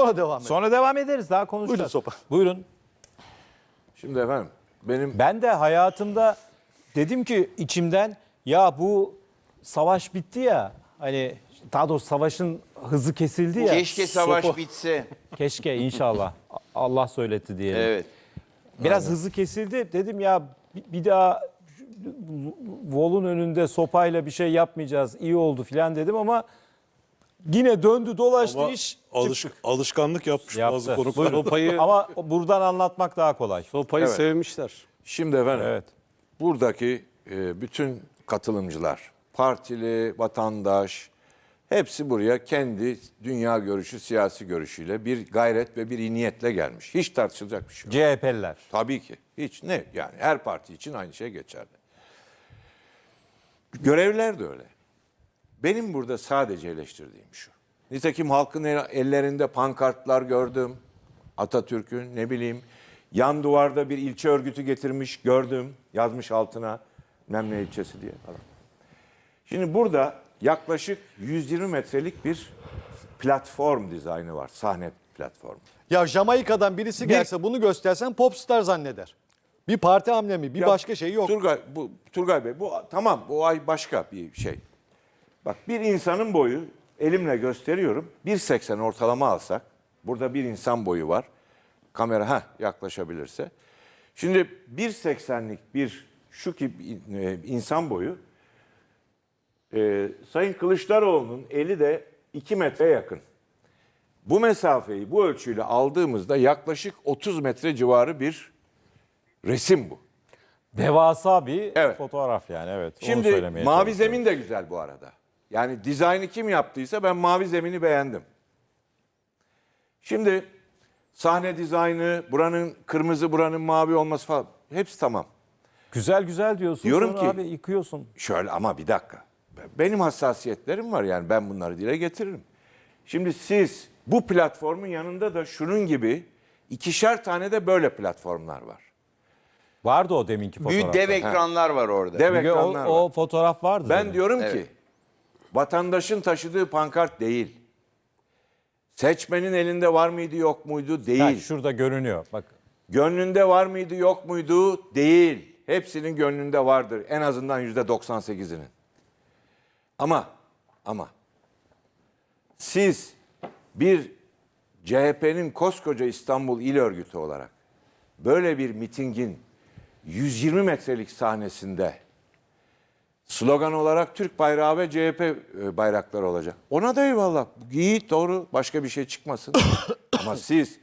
Sonra devam edelim. Sonra devam ederiz daha konuşacağız. Buyurun Sopa. Buyurun. Şimdi efendim benim Ben de hayatımda dedim ki içimden ya bu savaş bitti ya. Hani daha doğrusu savaşın hızı kesildi ya. Keşke savaş Sopa- bitse. Keşke inşallah. Allah söyletti diyelim. Evet. Biraz hızı kesildi. Dedim ya bir- bir daha Vol'un önünde sopayla bir şey yapmayacağız. İyi oldu filan dedim ama yine döndü dolaştı Ama iş. alış, alışkanlık yapmış Yaptı. bazı konuklar. Buyurun. Sopayı, Ama buradan anlatmak daha kolay. sopayı Evet. sevmişler. şimdi efendim Evet. buradaki e, bütün katılımcılar, partili, vatandaş hepsi buraya kendi dünya görüşü, siyasi görüşüyle bir gayret ve bir niyetle gelmiş. Hiç tartışılacak bir şey yok. CHP'liler. Tabii ki. Hiç ne yani her parti için aynı şey geçerli. Görevler de öyle. Benim burada sadece eleştirdiğim şu. Nitekim halkın el- ellerinde pankartlar gördüm. Atatürk'ün ne bileyim yan duvarda bir ilçe örgütü getirmiş gördüm. Yazmış altına Memle ilçesi diye falan. Şimdi burada yaklaşık 120 metrelik bir platform dizaynı var. Sahne platformu. Ya Jamaika'dan birisi gelse bunu göstersen popstar zanneder. Bir parti hamlemi, bir Ya, başka şey yok. Turgay, bu, Turgay Bey bu tamam bu ay başka bir şey. Bak bir insanın boyu elimle gösteriyorum 1.80 ortalama alsak burada bir insan boyu var. Kamera ha yaklaşabilirse. Şimdi 1.80'lik bir şu ki e, insan boyu e, Sayın Kılıçdaroğlu'nun eli de 2 metreye yakın. Bu mesafeyi bu ölçüyle aldığımızda yaklaşık 30 metre civarı bir resim bu. Devasa bir Evet. fotoğraf yani evet. Şimdi mavi zemin de güzel bu arada. Yani dizaynı kim yaptıysa ben mavi zemini beğendim. Şimdi sahne dizaynı, buranın kırmızı, buranın mavi olması falan hepsi tamam. Güzel güzel diyorsun Diyorum sonra ki- abi yıkıyorsun. Şöyle ama bir dakika. Benim hassasiyetlerim var yani ben bunları dile getiririm. Şimdi siz bu platformun yanında da şunun gibi ikişer tane de böyle platformlar var. Vardı o deminki fotoğraf. Büyük dev ekranlar var orada. Dev ekranlar o, var. o fotoğraf vardı. Ben demin. diyorum ki. Vatandaşın taşıdığı pankart değil. Seçmenin elinde var mıydı yok muydu değil. Ha, şurada görünüyor. Bak Gönlünde var mıydı yok muydu değil. Hepsinin gönlünde vardır. En azından yüzde 98'inin. Ama ama siz bir CHP'nin koskoca İstanbul İl Örgütü olarak böyle bir mitingin 120 metrelik sahnesinde slogan olarak Türk bayrağı ve CHP e, bayrakları olacak. Ona da eyvallah. İyi doğru başka bir şey çıkmasın. Ama siz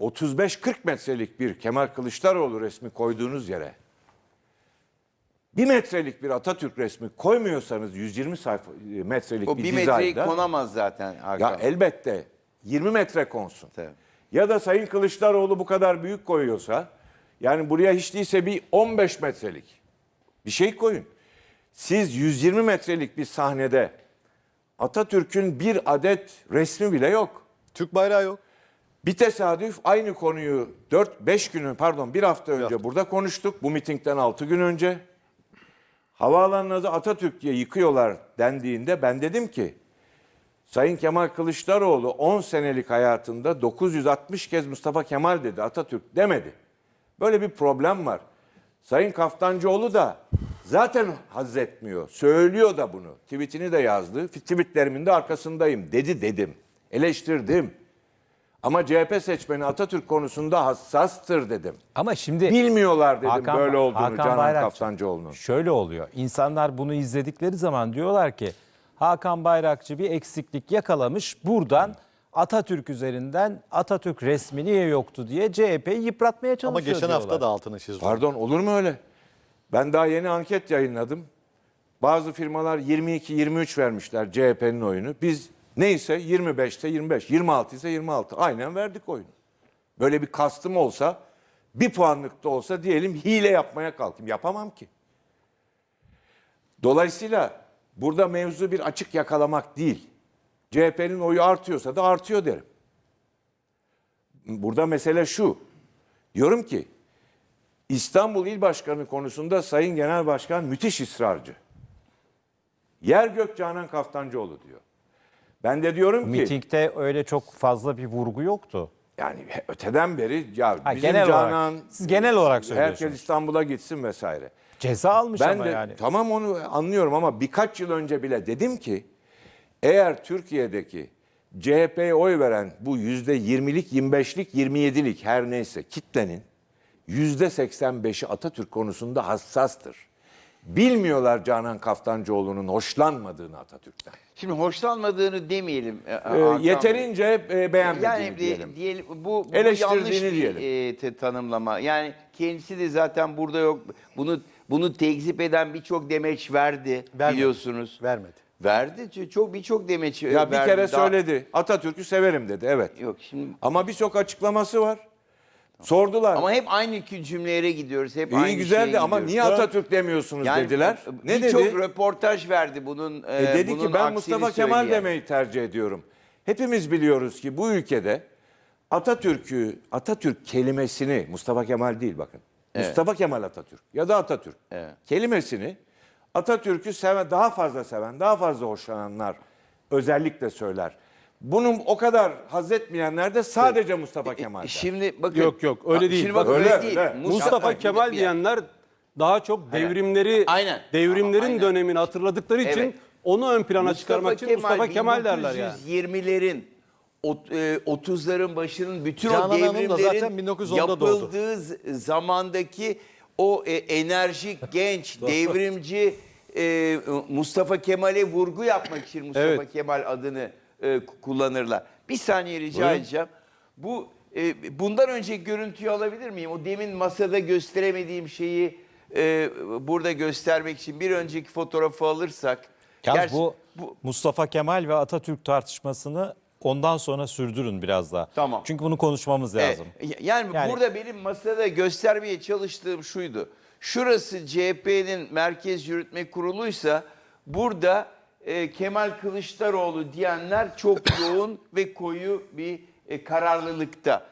35-40 metrelik bir Kemal Kılıçdaroğlu resmi koyduğunuz yere bir metrelik bir Atatürk resmi koymuyorsanız 120 sayfa e, metrelik O bir, bir metreyi dizaynda konamaz zaten ya Hakan. elbette 20 metre konsun. Tabii. Ya da Sayın Kılıçdaroğlu bu kadar büyük koyuyorsa yani buraya hiç değilse bir 15 metrelik bir şey koyun. Siz 120 metrelik bir sahnede Atatürk'ün bir adet resmi bile yok. Türk bayrağı yok. Bir tesadüf aynı konuyu 4-5 günü pardon bir hafta önce burada konuştuk. Bu mitingden 6 gün önce. Havaalanının adı Atatürk diye yıkıyorlar dendiğinde ben dedim ki Sayın Kemal Kılıçdaroğlu 10 senelik hayatında 960 kez Mustafa Kemal dedi Atatürk demedi. Böyle bir problem var. Sayın Kaftancıoğlu da zaten haz etmiyor. Söylüyor da bunu. Tweetini de yazdı. Tweetlerimin de arkasındayım dedi dedim. Eleştirdim. Ama CHP seçmeni Atatürk konusunda hassastır dedim. ama şimdi Bilmiyorlar dedim Hakan- böyle olduğunu Hakan Canan Bayrakçı. Kaftancıoğlu'nun. şöyle oluyor. İnsanlar bunu izledikleri zaman diyorlar ki Hakan Bayrakçı bir eksiklik yakalamış. Buradan Atatürk üzerinden Atatürk resmi niye yoktu diye CHP'yi yıpratmaya Ama çalışıyor geçen diyorlar. hafta da altını çizdi. Pardon olur mu öyle? Ben daha yeni anket yayınladım. Bazı firmalar 22-23 vermişler CHP'nin oyunu. Biz neyse 25'te 25, 26 ise 26. Aynen verdik oyunu. Böyle bir kastım olsa bir puanlık da olsa diyelim hile yapmaya kalkayım. Yapamam ki. Dolayısıyla burada mevzu bir açık yakalamak değil. CHP'nin oyu artıyorsa da artıyor derim. Burada mesele şu. Diyorum ki İstanbul İl Başkanı konusunda Sayın Genel Başkan müthiş ısrarcı. Yer gök Canan Kaftancıoğlu diyor. Ben de diyorum ki Mitingde öyle çok fazla bir vurgu yoktu. yani öteden beri ya Ha, bizim genel Canan olarak. Siz genel olarak söylüyorsunuz. herkes İstanbul'a gitsin vesaire. Ceza almış Ben ama de yani. tamam onu anlıyorum ama birkaç yıl önce bile dedim ki eğer Türkiye'deki CHP'ye oy veren bu yüzde 20'lik, 25'lik, 27'lik her neyse kitlenin yüzde 85'i Atatürk konusunda hassastır. Bilmiyorlar Canan Kaftancıoğlu'nun hoşlanmadığını Atatürk'ten. Şimdi hoşlanmadığını demeyelim. e, Ee, yeterince e, beğenmediğini yani diyelim. diyelim. diyelim bu, bu Eleştirdiğini yanlış bir diyelim. e, te- tanımlama. Yani kendisi de zaten burada yok. Bunu bunu tekzip eden birçok demeç verdi Vermedi. biliyorsunuz. Vermedi. Verdi. Çok birçok demeç e, Ya bir verdi. kere Daha- söyledi. Atatürk'ü severim dedi. Evet. Yok şimdi Ama birçok açıklaması var. Sordular. ama hep aynı cümlelere gidiyoruz. Hep İyi aynı güzeldi şeye ama gidiyoruz. niye Atatürk demiyorsunuz Yani dediler. Ne Birçok dedi? röportaj verdi bunun. e, E dedi bunun ki ben aksini Mustafa Kemal söyleyen. demeyi tercih ediyorum. Hepimiz biliyoruz ki bu ülkede Atatürk'ü, Atatürk kelimesini, Mustafa Kemal değil bakın. Mustafa Kemal Atatürk ya da Atatürk Evet. kelimesini Atatürk'ü seven, daha fazla seven, daha fazla hoşlananlar özellikle söyler. Bunun o kadar haz etmeyenler de sadece Mustafa Kemal'den. Şimdi bakın. Yok, yok, öyle değil. Şimdi bakın Öyle, öyle, değil. öyle. Mustafa Kemal bir- diyenler daha çok devrimleri Aynen. devrimlerin Aynen. dönemini hatırladıkları için Evet. onu ön plana çıkarmak için Mustafa Kemal derler yani. 1920'lerin ot- e, 30'ların başının bütün Canan o Hanım da devrimlerin zaten 1910'da doğdu. yapıldığı z- zamandaki o e, enerjik, genç, devrimci e, Mustafa Kemal'e vurgu yapmak için Mustafa Evet. Kemal adını e, kullanırlar. Bir saniye rica edeceğim. Bu e, bundan önce görüntüyü alabilir miyim? O demin masada gösteremediğim şeyi e, burada göstermek için bir önceki fotoğrafı alırsak. Yalnız Gerçi bu, bu Mustafa Kemal ve Atatürk tartışmasını ondan sonra sürdürün biraz daha. Tamam. Çünkü bunu konuşmamız lazım. E, yani, Yani- burada benim masada göstermeye çalıştığım şuydu. Şurası CHP'nin Merkez Yürütme Kurulu'ysa burada e, Kemal Kılıçdaroğlu diyenler çok yoğun ve koyu bir e, kararlılıkta.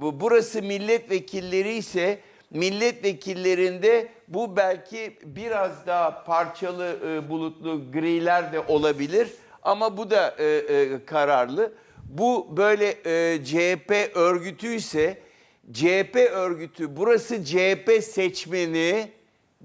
Bu burası milletvekilleri ise milletvekillerinde bu belki biraz daha parçalı e, bulutlu griler de olabilir ama bu da e, e, kararlı. Bu böyle e, CHP örgütü ise CHP örgütü burası CHP seçmeni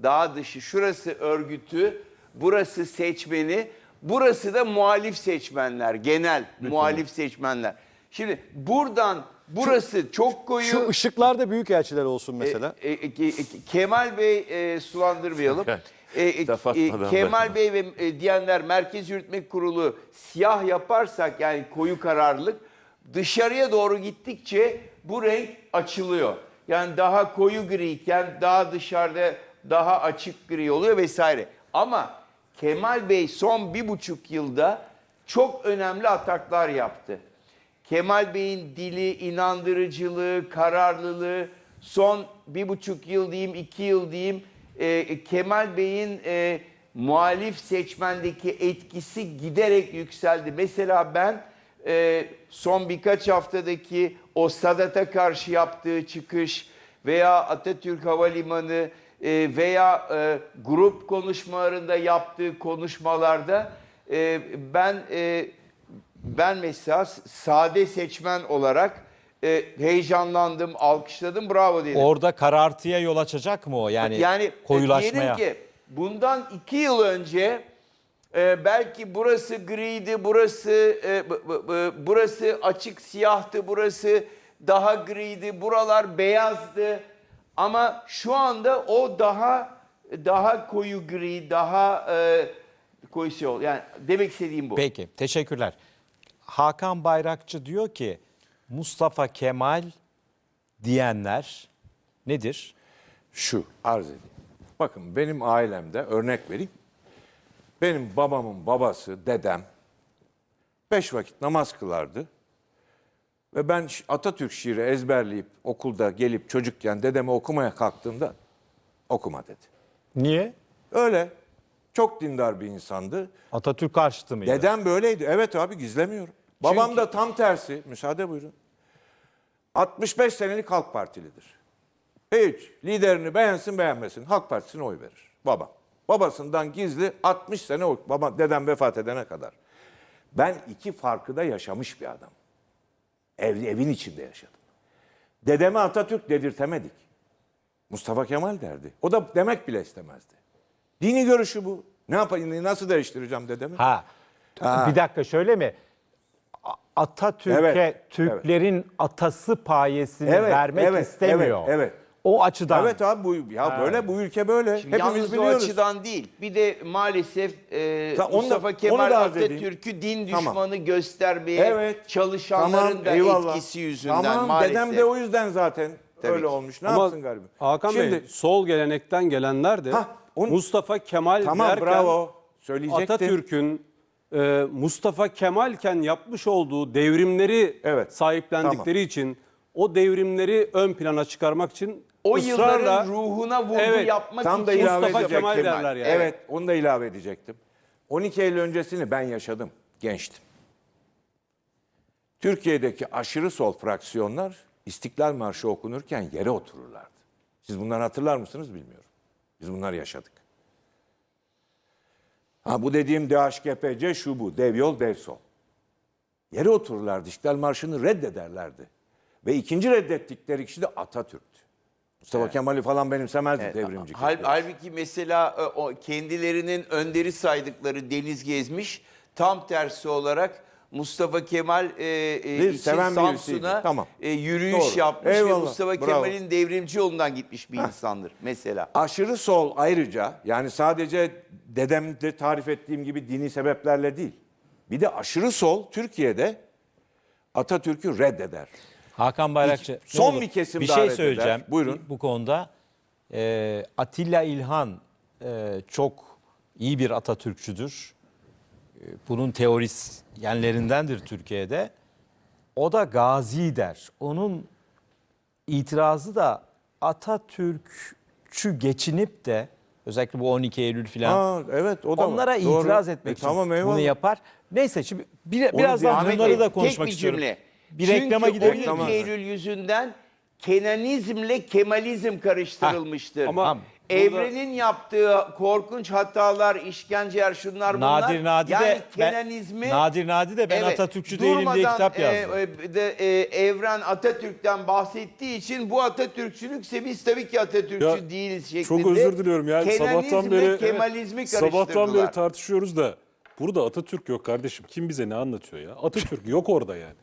daha dışı şurası örgütü burası seçmeni burası da muhalif seçmenler genel muhalif seçmenler. Şimdi buradan burası çok koyu. Şu ışıklarda büyük elçiler olsun mesela. E, e, e, Kemal Bey e, sulandırmayalım. E, e, e, Kemal Bey ve e, diyenler Merkez Yürütme Kurulu siyah yaparsak yani koyu kararlılık dışarıya doğru gittikçe bu renk açılıyor. Yani daha koyu griyken daha dışarıda daha açık gri oluyor vesaire. Ama Kemal Bey son bir buçuk yılda çok önemli ataklar yaptı. Kemal Bey'in dili, inandırıcılığı, kararlılığı son bir buçuk yıl diyeyim, iki yıl diyeyim e, Kemal Bey'in e, muhalif seçmendeki etkisi giderek yükseldi. Mesela ben e, son birkaç haftadaki o Sadat'a karşı yaptığı çıkış veya Atatürk Havalimanı e, veya e, grup konuşmalarında yaptığı konuşmalarda e, ben e, ben mesela sade seçmen olarak e, heyecanlandım, alkışladım, bravo dedim. Orada karartıya yol açacak mı o? Yani, yani koyulaşmaya. diyelim ki bundan iki yıl önce e, belki burası griydi, burası e, bu- bu- bu- burası açık siyahtı, burası daha griydi, buralar beyazdı. Ama şu anda o daha daha koyu gri, daha e, koyu ol. Yani demek istediğim bu. Peki teşekkürler. Hakan Bayrakçı diyor ki Mustafa Kemal diyenler nedir? şu arz edeyim. Bakın benim ailemde örnek vereyim. Benim babamın babası, dedem beş vakit namaz kılardı. Ve ben Atatürk şiiri ezberleyip okulda gelip çocukken dedeme okumaya kalktığımda okuma dedi. Niye? Öyle. Çok dindar bir insandı. Atatürk karşıtı mıydı? Dedem böyleydi. Evet abi gizlemiyorum. Babam da tam tersi. Müsaade buyurun. 65 senelik Halk Partilidir. Hiç liderini beğensin beğenmesin Halk Partisi'ne oy verir. Babam. Babasından gizli 60 sene oy. Baba dedem vefat edene kadar. Ben iki farkı da yaşamış bir adam. Ev, evin içinde yaşadım. Dedeme Atatürk dedirtemedik. Mustafa Kemal derdi. O da demek bile istemezdi. Dini görüşü bu. Ne yapayım, nasıl değiştireceğim dedemi? Ha. Bir dakika şöyle mi? Atatürk'e Evet, Türklerin atası payesini Evet, vermek evet, istemiyor. evet, evet. O açıdan. Evet abi bu ya böyle bu ülke böyle. Hepimiz Yalnız biliyoruz. o açıdan değil. Bir de maalesef e, Ta- da- Mustafa onu Kemal da edeyim. Atatürk'ü din Tamam. düşmanı göstermeye Evet. çalışanların da eyvallah. etkisi yüzünden tamam, maalesef. dedem de o yüzden zaten Tabii öyle ki. olmuş. Ne Ama yapsın garibi? Hakan Şimdi Bey sol gelenekten gelenler de onu- Mustafa Kemal tamam derken bravo. Söyleyecektim. Atatürk'ün e, Mustafa Kemalken yapmış olduğu devrimleri Evet, sahiplendikleri için o devrimleri ön plana çıkarmak için o ısrarla yılların ruhuna vurgu Evet, yapmak Tam da için ilave Mustafa. Kemal derler yani. Evet, onu da ilave edecektim. 12 Eylül öncesini ben yaşadım. Gençtim. Türkiye'deki aşırı sol fraksiyonlar İstiklal Marşı okunurken yere otururlardı. Siz bunları hatırlar mısınız bilmiyorum. Biz bunları yaşadık. Ha bu dediğim DHKPC şu bu. Dev yol, dev sol. Yere otururlardı. İstiklal Marşı'nı reddederlerdi. Ve ikinci reddettikleri kişi de Atatürk'tü. Mustafa Kemal'i falan benimsemezdi devrimci. Hal- halbuki mesela e, o kendilerinin önderi saydıkları Deniz Gezmiş tam tersi olarak Mustafa Kemal e, e, için birisiydi. Samsun'a Tamam. e, yürüyüş Doğru. yapmış ve Eyvallah. Mustafa Bravo. Kemal'in devrimci yolundan gitmiş bir insandır mesela. Aşırı sol ayrıca yani sadece dedemde tarif ettiğim gibi dini sebeplerle değil. Bir de aşırı sol Türkiye'de Atatürk'ü reddeder. Hakan Bayrakçı. ne son bir kesim bir daha şey söyleyeceğim. Buyurun. Bu konuda Ee, Atilla İlhan e, çok iyi bir Atatürkçüdür. Ee, Bunun teorisyenlerindendir Türkiye'de. O da gazi der. Onun itirazı da Atatürkçü geçinip de özellikle bu 12 Eylül filan Ha, evet o da var. onlara Doğru. itiraz E, etmek için tamam, eyvallah. bunu yapar. Neyse şimdi bir, birazdan bir- bunları da konuşmak tek bir istiyorum. cümle. Bir Çünkü reklama 12 gidebilir Tamam. miyiz? Eylül yüzünden Kenanizmle Kemalizm karıştırılmıştır. Ama Evrenin yaptığı korkunç hatalar, işkenceler, şunlar bunlar. Nadir Nadi yani de ben, Kenanizmi Nadir Nadi de ben Evet, Atatürkçü değilim diye durmadan, kitap e, yazdı. e, de, e, Evren Atatürk'ten bahsettiği için bu Atatürkçülükse biz tabii ki Atatürkçü Ya, değiliz şeklinde. Çok özür diliyorum yani sabahtan Kenanizmle beri Kemalizmi karıştırdılar. sabahtan beri tartışıyoruz da burada Atatürk yok kardeşim. Kim bize ne anlatıyor ya? Atatürk yok orada yani.